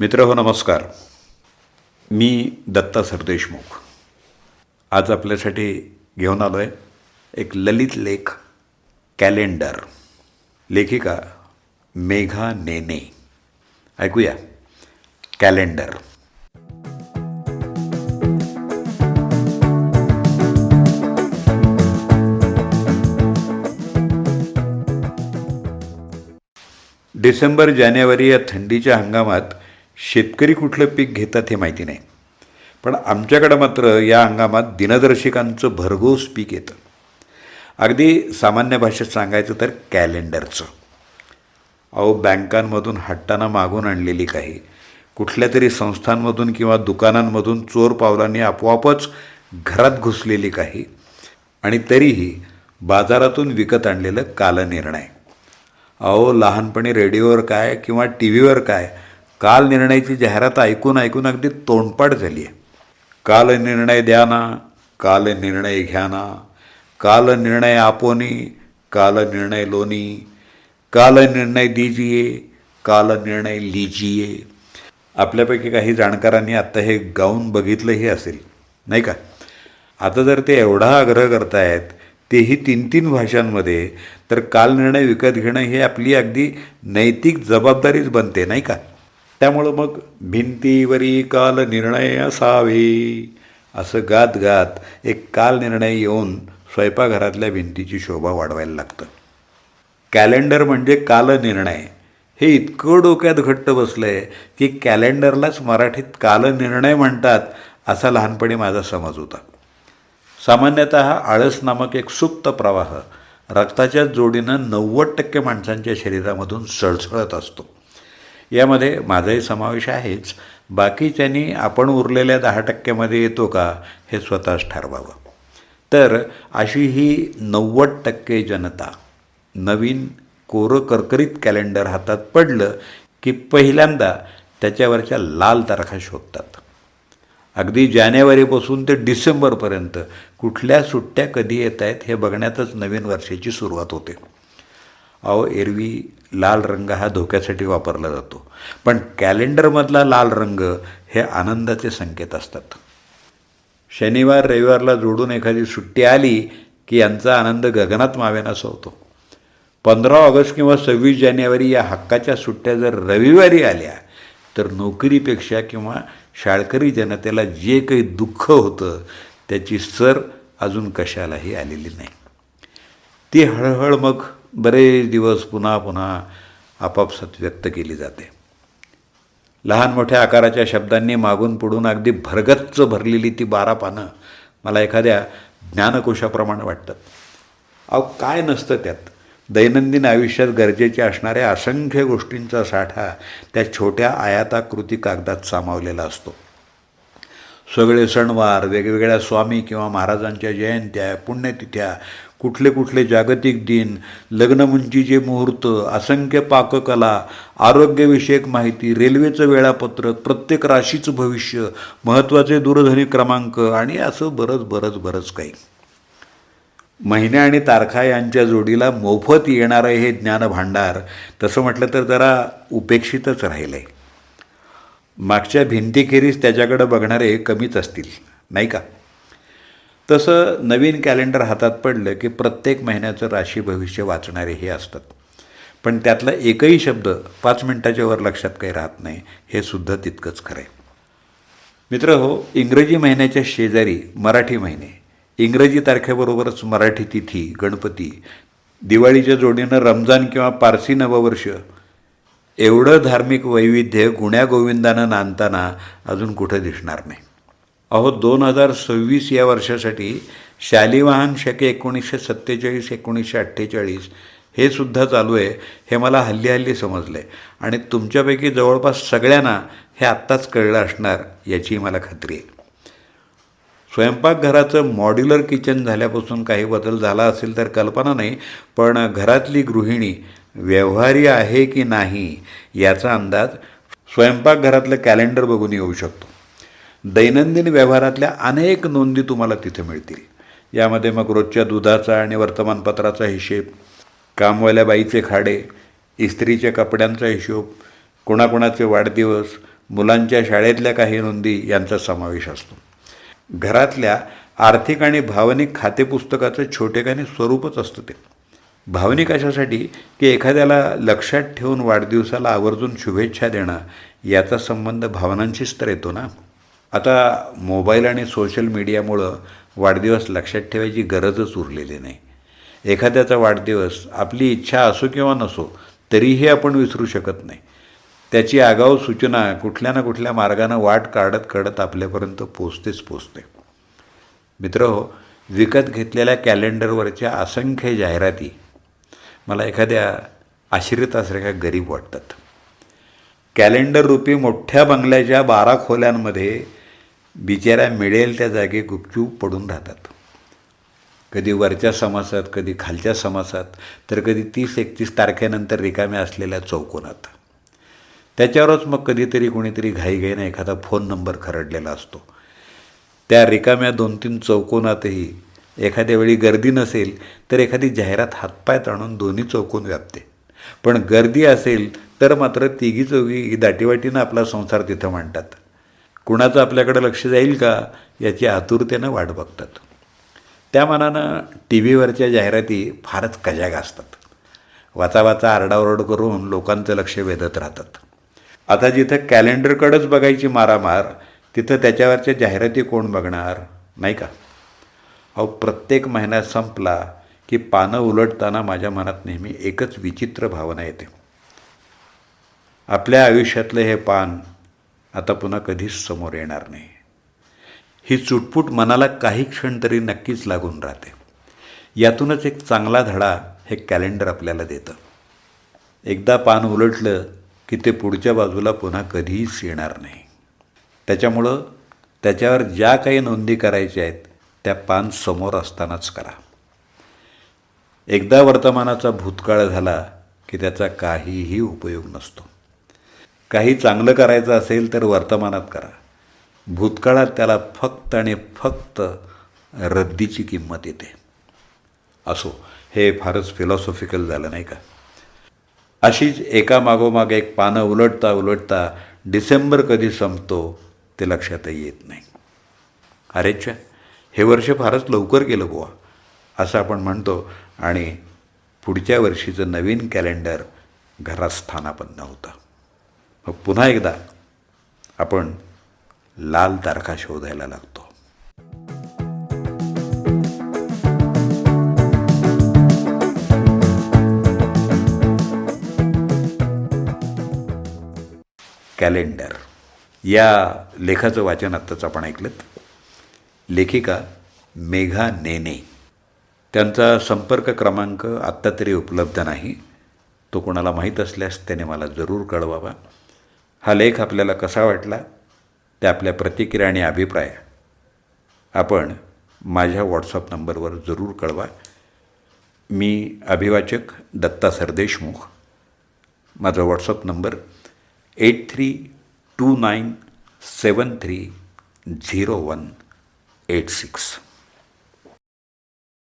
मित्र हो नमस्कार. मी दत्ता सरदेशमुख. आज आपल्यासाठी घेऊन आलो आहे एक ललित लेख कॅलेंडर लेखिका मेघा नेने. ऐकूया. कॅलेंडर डिसेंबर जानेवारी या थंडीच्या हंगामात शेतकरी कुठलं पीक घेतात हे माहिती नाही. पण आमच्याकडं मात्र या हंगामात दिनदर्शिकांचं भरघोस पीक येतं. अगदी सामान्य भाषेत सांगायचं तर कॅलेंडरचं. अहो बँकांमधून हट्टाना मागून आणलेली काही कुठल्या तरी संस्थांमधून किंवा दुकानांमधून चोर पावलांनी आपोआपच घरात घुसलेली काही आणि तरीही बाजारातून विकत आणलेलं कालनिर्णय. अहो लहानपणी रेडिओवर काय किंवा टी व्हीवर काय काल निर्णयाची जाहिरात ऐकून ऐकून अगदी तोंडपाठ झाली आहे. काल निर्णय द्या ना काल निर्णय घ्या ना काल निर्णय आपोनी काल निर्णय लोनी काल निर्णय दिजिये काल निर्णय लिजिये. आपल्यापैकी काही जाणकारांनी आत्ता हे गाऊन बघितलंही असेल नाही का? आता जर ते एवढा आग्रह करतायत तेही तीन तीन भाषांमध्ये तर काल निर्णय विकत घेणं हे आपली अगदी नैतिक जबाबदारीच बनते नाही का? त्यामुळं मग भिंतीवरी काल निर्णय असावे. असं गात गात एक काल निर्णय येऊन स्वयंपाकघरातल्या भिंतीची शोभा वाढवायला लागतं. कॅलेंडर म्हणजे कालनिर्णय हे इतकं डोक्यात घट्ट बसलं आहे की कॅलेंडरलाच मराठीत कालनिर्णय म्हणतात असा लहानपणी माझा समज होता. सामान्यतः आळस नामक एक सुप्त प्रवाह रक्ताच्या जोडीनं नव्वद टक्के माणसांच्या शरीरामधून सळसळत असतो. यामध्ये माझाही समावेश आहेच. बाकीच्यांनी आपण उरलेल्या दहा टक्क्यामध्ये येतो का हे स्वतःच ठरवावं. तर अशी ही नव्वद टक्के जनता नवीन कोरं करकरीत कॅलेंडर हातात पडलं की पहिल्यांदा त्याच्यावरच्या लाल तारखा शोधतात. अगदी जानेवारीपासून ते डिसेंबरपर्यंत कुठल्या सुट्ट्या कधी येत आहेत हे बघण्यातच नवीन वर्षाची सुरुवात होते. अहो एरवी लाल रंग हा धोक्यासाठी वापरला जातो. पण कॅलेंडरमधला लाल रंग हे आनंदाचे संकेत असतात. शनिवार रविवारला जोडून एखादी सुट्टी आली की यांचा आनंद गगनात मावेनासा होतो पंधरा ऑगस्ट किंवा सव्वीस जानेवारी या हक्काच्या सुट्ट्या जर रविवारी आल्या तर नोकरीपेक्षा किंवा शाळकरी जनतेला जे काही दुःख होतं त्याची सर अजून कशालाही आलेली नाही. ती हळहळ मग बरेच दिवस पुन्हा पुन्हा आपापसात व्यक्त केली जाते. लहान मोठ्या आकाराच्या शब्दांनी मागून पुढून अगदी भरगच्च भरलेली ती बारा पानं मला एखाद्या ज्ञानकोशाप्रमाणे वाटतात. अहो काय नसतं त्यात. दैनंदिन आयुष्यात गरजेच्या असणाऱ्या असंख्य गोष्टींचा साठा त्या छोट्या आयाताकृती कागदात सामावलेला असतो. सगळे सणवार वेगवेगळ्या स्वामी किंवा महाराजांच्या जयंत्या पुण्यतिथ्या कुठले कुठले जागतिक दिन लग्नमुंचीचे मुहूर्त असंख्य पाककला आरोग्यविषयक माहिती रेल्वेचं वेळापत्रक प्रत्येक राशीचं भविष्य महत्त्वाचे दूरध्वनी क्रमांक आणि असं बरंच बरंच बरंच काही. महिन्या आणि तारखा यांच्या जोडीला मोफत येणारं हे ज्ञानभांडार तसं म्हटलं तर जरा उपेक्षितच राहिलं आहे मागच्या भिंतीखेरीज त्याच्याकडं बघणारे कमीच असतील नाही का? तसं नवीन कॅलेंडर हातात पडलं की प्रत्येक महिन्याचं राशी भविष्य वाचणारे हे असतात. पण त्यातला एकही शब्द पाच मिनटाच्या वर लक्षात काही राहत नाही हे सुद्धा तितकंच खरं आहे मित्र हो इंग्रजी महिन्याच्या शेजारी मराठी महिने. इंग्रजी तारखेबरोबरच मराठी तिथी गणपती दिवाळीच्या जोडीनं रमजान किंवा पारसी नववर्ष एवढं धार्मिक वैविध्य गुण्यागोविंदानं नांदताना अजून कुठं दिसणार नाही. अहो दोन हजार सव्वीस या वर्षासाठी शालिवाहन शके एकोणीसशे सत्तेचाळीस एकोणीसशे अठ्ठेचाळीस हे सुद्धा चालू आहे हे मला हल्ली हल्ली समजलं आहे आणि तुमच्यापैकी जवळपास सगळ्यांना हे आत्ताच कळलं असणार याची मला खात्री आहे. स्वयंपाकघराचं मॉड्युलर किचन झाल्यापासून काही बदल झाला असेल तर कल्पना नाही पण घरातली गृहिणी व्यवहारी आहे की नाही याचा अंदाज स्वयंपाकघरातलं कॅलेंडर बघून येऊ शकतो. दैनंदिन व्यवहारातल्या अनेक नोंदी तुम्हाला तिथे मिळतील. यामध्ये मग रोजच्या दुधाचा आणि वर्तमानपत्राचा हिशेब कामवाल्या बाईचे खाडे इस्त्रीच्या कपड्यांचा हिशोब कोणाकोणाचे वाढदिवस मुलांच्या शाळेतल्या काही नोंदी यांचा समावेश असतो. घरातल्या आर्थिक आणि भावनिक खातेपुस्तकाचं छोटेखाने स्वरूपच असतं ते. भावनिक अशासाठी की एखाद्याला लक्षात ठेवून वाढदिवसाला आवर्जून शुभेच्छा देणं याचा संबंध भावनांशीच तर येतो ना? आता मोबाईल आणि सोशल मीडियामुळं वाढदिवस लक्षात ठेवायची गरजच उरलेली नाही. एखाद्याचा वाढदिवस आपली इच्छा असो किंवा नसो तरीही आपण विसरू शकत नाही. त्याची आगाऊ सूचना कुठल्या ना कुठल्या मार्गानं वाट काढत काढत आपल्यापर्यंत पोचतेच पोचते. मित्र हो विकत घेतलेल्या कॅलेंडरवरच्या असंख्य जाहिराती मला एखाद्या आश्रितासारख्या गरीब वाटतात. कॅलेंडर रूपी मोठ्या बंगल्याच्या बारा खोल्यांमध्ये बिचाऱ्या मिळेल त्या जागी गुपचूप पडून राहतात. कधी वरच्या समासात कधी खालच्या समासात तर कधी तीस एकतीस तारखेनंतर रिकाम्या असलेल्या चौकोनात. त्याच्यावरच मग कधीतरी कोणीतरी घाईघाईनं एखादा फोन नंबर खरडलेला असतो. त्या रिकाम्या दोन तीन चौकोनातही एखाद्या वेळी गर्दी नसेल तर एखादी जाहिरात हातपाय ताणून दोन्ही चौकोन व्यापते. पण गर्दी असेल तर मात्र तिघी चौघी दाटीवाटीनं आपला संसार तिथं मांडतात. कुणाचं आपल्याकडे लक्ष जाईल का याची आतुरतेनं वाट बघतात. त्या मानानं टी व्हीवरच्या जाहिराती फारच कजाग असतात. वाचा वाचा आरडाओरड करून लोकांचं लक्ष वेधत राहतात. आता जिथं कॅलेंडरकडंच बघायची मारामार तिथं त्याच्यावरच्या जाहिराती कोण बघणार नाही का? अहो प्रत्येक महिना संपला की पानं उलटताना माझ्या मनात नेहमी एकच विचित्र भावना येते. आपल्या आयुष्यातलं हे पान आता पुन्हा कधीच समोर येणार नाही. ही चुटपुट मनाला काही क्षण तरी नक्कीच लागून राहते. यातूनच एक चांगला धडा हे कॅलेंडर आपल्याला देतं. एकदा पान उलटलं की ते पुढच्या बाजूला पुन्हा कधीच येणार नाही. त्याच्यामुळं त्याच्यावर ज्या काही नोंदी करायच्या आहेत त्या पान समोर असतानाच करा. एकदा वर्तमानाचा भूतकाळ झाला की त्याचा काहीही उपयोग नसतो. काही चांगलं करायचं असेल तर वर्तमानात करा. भूतकाळात त्याला फक्त आणि फक्त रद्दीची किंमत येते. असो हे फारच फिलॉसॉफिकल झालं नाही का? अशीच एकामागोमाग एक पानं उलटता उलटता डिसेंबर कधी संपतो ते लक्षातही येत नाही. अरेच्छा हे वर्ष फारच लवकर गेलं बुवा असं आपण म्हणतो आणि पुढच्या वर्षीचं नवीन कॅलेंडर घरात स्थानापन्न होतं. मग पुन्हा एकदा आपण लाल तारखा शोधायला लागतो. कॅलेंडर. या लेखाचं वाचन आत्ताच आपण ऐकलं लेखिका मेघा नेने. त्यांचा संपर्क क्रमांक आत्ता तरी उपलब्ध नाही. तो कोणाला माहीत असल्यास त्याने मला जरूर कळवावा. हा लेख आपल्याला कसा वाटला? ते आपल्या प्रतिक्रिया आणि अभिप्राय आपण माझ्या व्हॉट्सअप नंबरवर जरूर कळवा. मी अभिवाचक दत्ता सरदेशमुख. माझा WhatsApp number eight three two nine seven three zero one eight six